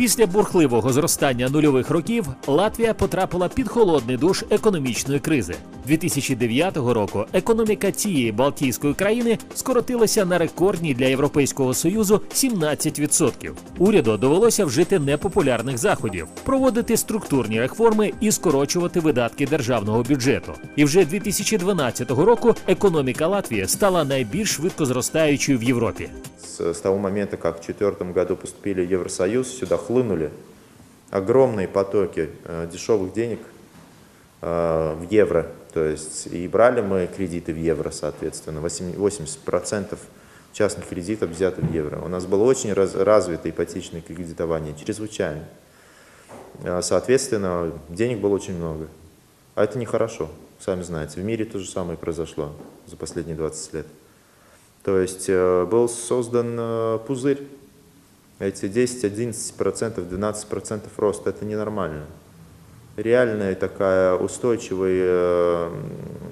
Після бурхливого зростання нульових років Латвія потрапила під холодний душ економічної кризи. 2009 року економіка цієї Балтійської країни скоротилася на рекордні для Європейського союзу 17%. Уряду довелося вжити непопулярних заходів, проводити структурні реформи і скорочувати видатки державного бюджету. І вже 2012 року економіка Латвії стала найбільш швидко зростаючою в Європі. С, с того момента, как в 2004 году поступили в Евросоюз, сюда хлынули огромные потоки э, дешевых денег э, в евро. То есть и брали мы кредиты в евро, соответственно, 8 80% частных кредитов взяты в евро. У нас было очень раз- развито ипотечное кредитование, чрезвычайно. Э, Соответственно, денег было очень много. А это нехорошо, сами знаете. В мире то же самое произошло за последние 20 лет. То есть э, был создан э, пузырь. Эти 10, 11%, 12% роста – это ненормально. Реальная такая устойчивый, э,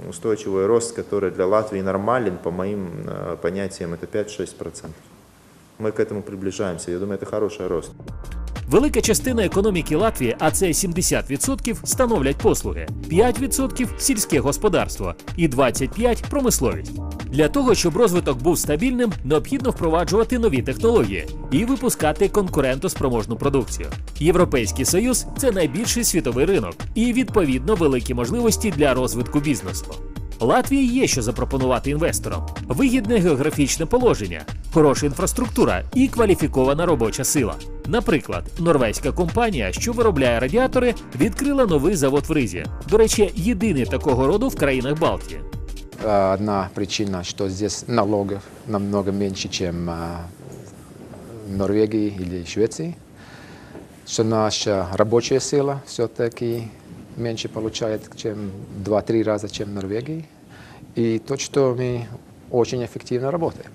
устойчивый рост, который для Латвии нормален, по моим понятиям, это 5-6%. Мы к этому приближаемся. Я думаю, это хороший рост. Велика частина економіки Латвії, а це 70%, становлять послуги, 5% сільське господарство і 25% промисловість. Для того, щоб розвиток був стабільним, необхідно впроваджувати нові технології і випускати конкурентоспроможну продукцію. Європейський союз це найбільший світовий ринок і відповідно великі можливості для розвитку бізнесу. Латвії є що запропонувати інвесторам: вигідне географічне положення, хороша інфраструктура і кваліфікована робоча сила. Наприклад, норвезька компанія, що виробляє радіатори, відкрила новий завод в Ризі. До речі, єдиний такого роду в країнах Балтії. Одна причина, что здесь налогов намного меньше, чем а, в Норвегии или Швеции, что наша рабочая сила все-таки меньше получает, чем 2-3 раза, чем в Норвегии, и то, что мы очень эффективно работаем.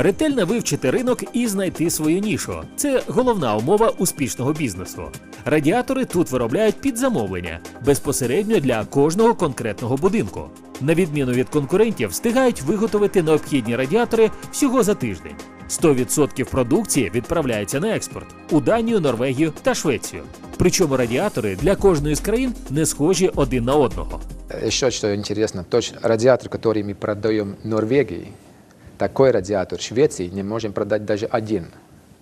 Ретельно вивчити ринок і знайти свою нішу це головна умова успішного бізнесу. Радіатори тут виробляють під замовлення безпосередньо для кожного конкретного будинку. На відміну від конкурентів, встигають виготовити необхідні радіатори всього за тиждень. 100% продукції відправляється на експорт у Данію, Норвегію та Швецію. Причому радіатори для кожної з країн не схожі один на одного. Интересно, тот радиатор, который мы продаем в Норвегии, такой радиатор в Швеции не можем продать даже один.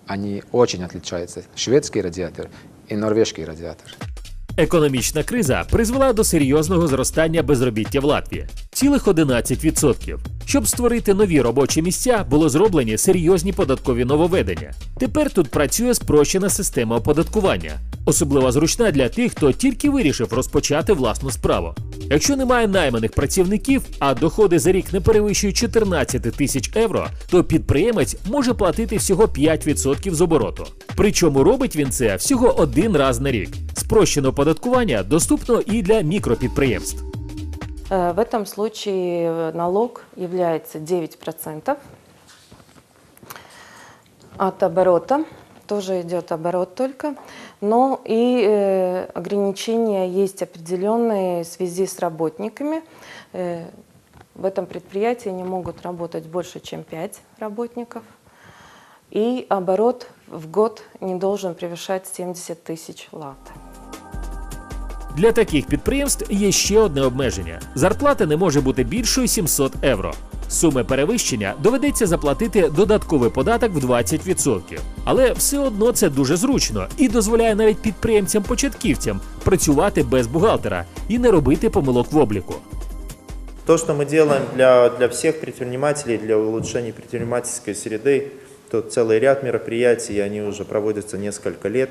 Они очень отличаются. Шведский радиатор и норвежский радиатор. Економічна криза призвела до серйозного зростання безробіття в Латвії цілих 11%. Щоб створити нові робочі місця, було зроблені серйозні податкові нововведення. Тепер тут працює спрощена система оподаткування, особливо зручна для тих, хто тільки вирішив розпочати власну справу. Якщо немає найманих працівників, а доходи за рік не перевищують 14 тисяч євро, то підприємець може платити всього 5% з обороту. Причому робить він це всього один раз на рік. Спрощене оподаткування доступно і для мікропідприємств. Э, В этом случае э, налог является 9% от оборота. Тоже идет оборот только. Но и э, ограничения есть определенные в связи с работниками. В этом предприятии не могут работать больше, чем 5 работников. И оборот в год не должен превышать 70 тысяч лат. Для таких підприємств є ще одне обмеження: зарплата не може бути більшою 700 євро. Суми перевищення доведеться заплатити додатковий податок в 20%. Але все одно це дуже зручно і дозволяє навіть підприємцям-початківцям працювати без бухгалтера і не робити помилок в обліку. То, что мы делаем для, для всех предпринимателей, для улучшения предпринимательской среды, тут целый ряд мероприятий, они уже проводятся несколько лет.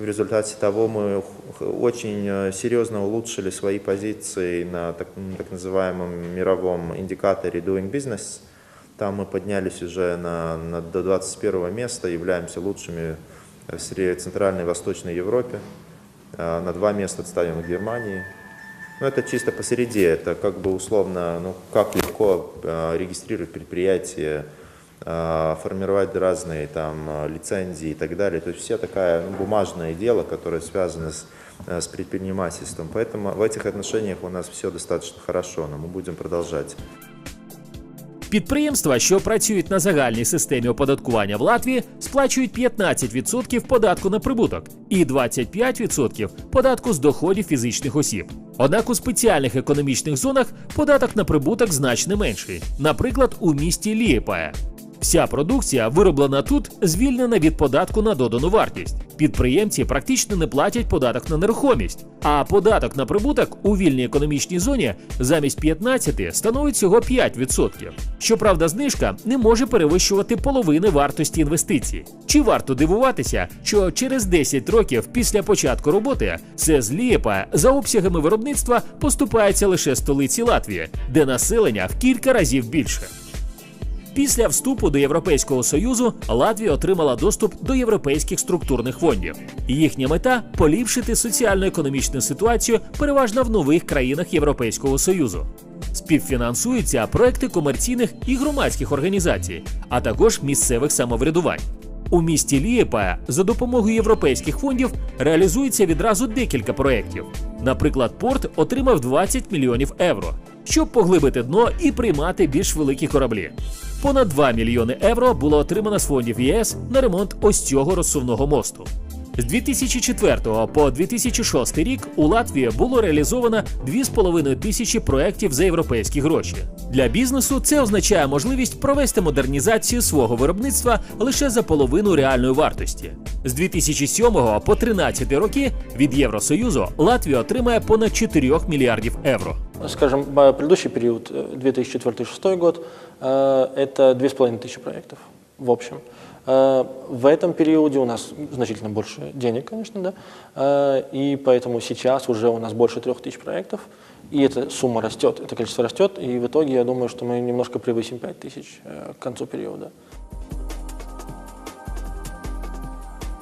В результате того мы очень э, серьезно улучшили свои позиции на так, так называемом мировом индикаторе Doing Business. Там мы поднялись уже на, на- до 21 места, являемся лучшими в сре- Центральной и Восточной Европе. Э, На два места отстаем от Германии. Ну, это чисто посереди, это как бы условно, ну, как легко э, регистрировать предприятие, э, формировать разные там э, лицензии и так далее. То есть все такая ну, бумажное дело, которое связано с, э, с предпринимательством. Поэтому в этих отношениях у нас все достаточно хорошо, но мы будем продолжать. Підприємства, що працюють на загальній системі оподаткування в Латвії, сплачують 15% податку на прибуток і 25% податку з доходів фізичних осіб. Однак у спеціальних економічних зонах податок на прибуток значно менший, наприклад, у місті Лієпая. Вся продукція, вироблена тут, звільнена від податку на додану вартість. Підприємці практично не платять податок на нерухомість, а податок на прибуток у вільній економічній зоні замість 15 становить всього 5%. Щоправда, знижка не може перевищувати половини вартості інвестицій. Чи варто дивуватися, що через 10 років після початку роботи це з Лієпа за обсягами виробництва поступається лише столиці Латвії, де населення в кілька разів більше. Після вступу до Європейського Союзу Латвія отримала доступ до європейських структурних фондів. Їхня мета поліпшити соціально-економічну ситуацію переважно в нових країнах Європейського Союзу. Співфінансуються проекти комерційних і громадських організацій, а також місцевих самоврядувань. У місті Лієпа за допомогою європейських фондів реалізується відразу декілька проєктів. Наприклад, порт отримав 20 мільйонів євро, щоб поглибити дно і приймати більш великі кораблі. Понад 2 мільйони євро було отримано з фондів ЄС на ремонт ось цього розсувного мосту. З 2004 по 2006 рік у Латвії було реалізовано 2,5 тисячі проєктів за європейські гроші. Для бізнесу це означає можливість провести модернізацію свого виробництва лише за половину реальної вартості. З 2007 по 2013 роки від Євросоюзу Латвія отримає понад 4 мільярдів євро. Скажем, э, предыдущий период, э, 2004-2006 год, э, это 2500 проектов в общем. Э, В этом периоде у нас значительно больше денег, конечно, да, Э, и поэтому сейчас уже у нас больше 3000 проектов, и эта сумма растет, это количество растет, и в итоге я думаю, что мы немножко превысим 5000 э, к концу периода.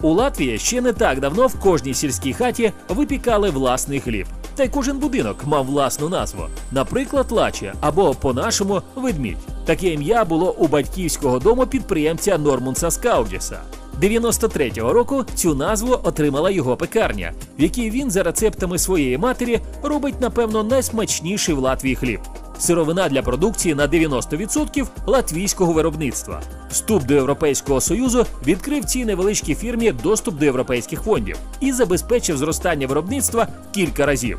У Латвії ще не так давно в кожній сільській хаті випікали власний хліб. Та й кожен будинок мав власну назву, наприклад, лаче або по-нашому ведмідь. Таке ім'я було у батьківського дому підприємця Нормунса Скаудіса. 93-го року цю назву отримала його пекарня, в якій він за рецептами своєї матері робить, напевно, найсмачніший в Латвії хліб. Сировина для продукції на 90% латвійського виробництва. Вступ до Європейського Союзу відкрив цій невеличкій фірмі доступ до європейських фондів і забезпечив зростання виробництва кілька разів.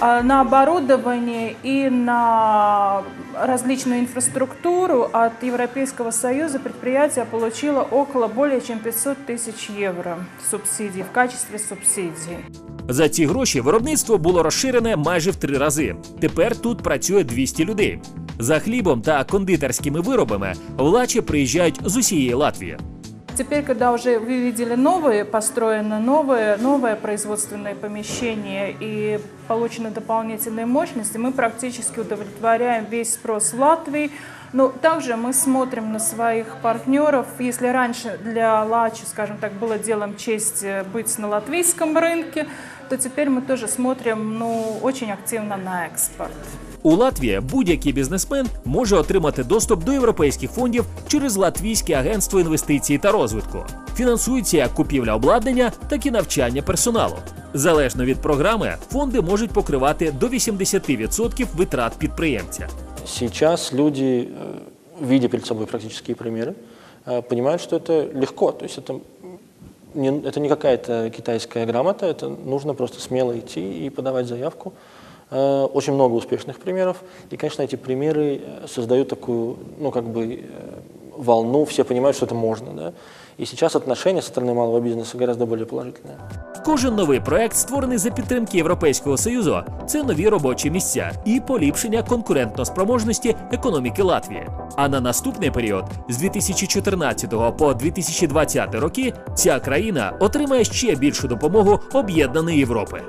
На оборудование и на различную инфраструктуру от Европейского Союза предприятие получило около более чем 500 тысяч евро субсидий в качестве субсидий. За ці гроші виробництво було розширене майже в три рази. Тепер тут працює 200 людей. За хлібом та кондитерськими виробами в Лачі приїжджають з усієї Латвії. Теперь, когда уже вы видели новые, построено новое, новое производственное помещение и получены дополнительные мощности, мы практически удовлетворяем весь спрос в Латвии. Но также мы смотрим на своих партнеров. Если раньше для Лачи, скажем так, было делом честь э, быть на латвийском рынке, то теперь мы тоже смотрим ну, очень активно на экспорт. У Латвії будь-який бізнесмен може отримати доступ до європейських фондів через Латвійське агентство інвестицій та розвитку. Фінансується як купівля обладнання, так і навчання персоналу. Залежно від програми, фонди можуть покривати до 80% витрат підприємця. Сейчас люди, э, видя перед собой практические примеры, э, понимают, что это легко. То есть это не, это не какая-то китайская грамота, это нужно просто смело идти и подавать заявку. Э, Очень много успешных примеров. И, конечно, эти примеры создают такую, ну, как бы, волну, все понимают, что это можно, да. И сейчас отношение со стороны малого бизнеса гораздо более положительное. Кожен новий проект, створений за підтримки Європейського Союзу, це нові робочі місця і поліпшення конкурентноспроможності економіки Латвії. А на наступний період з 2014 по 2020 роки ця країна отримає ще більшу допомогу об'єднаної Європи.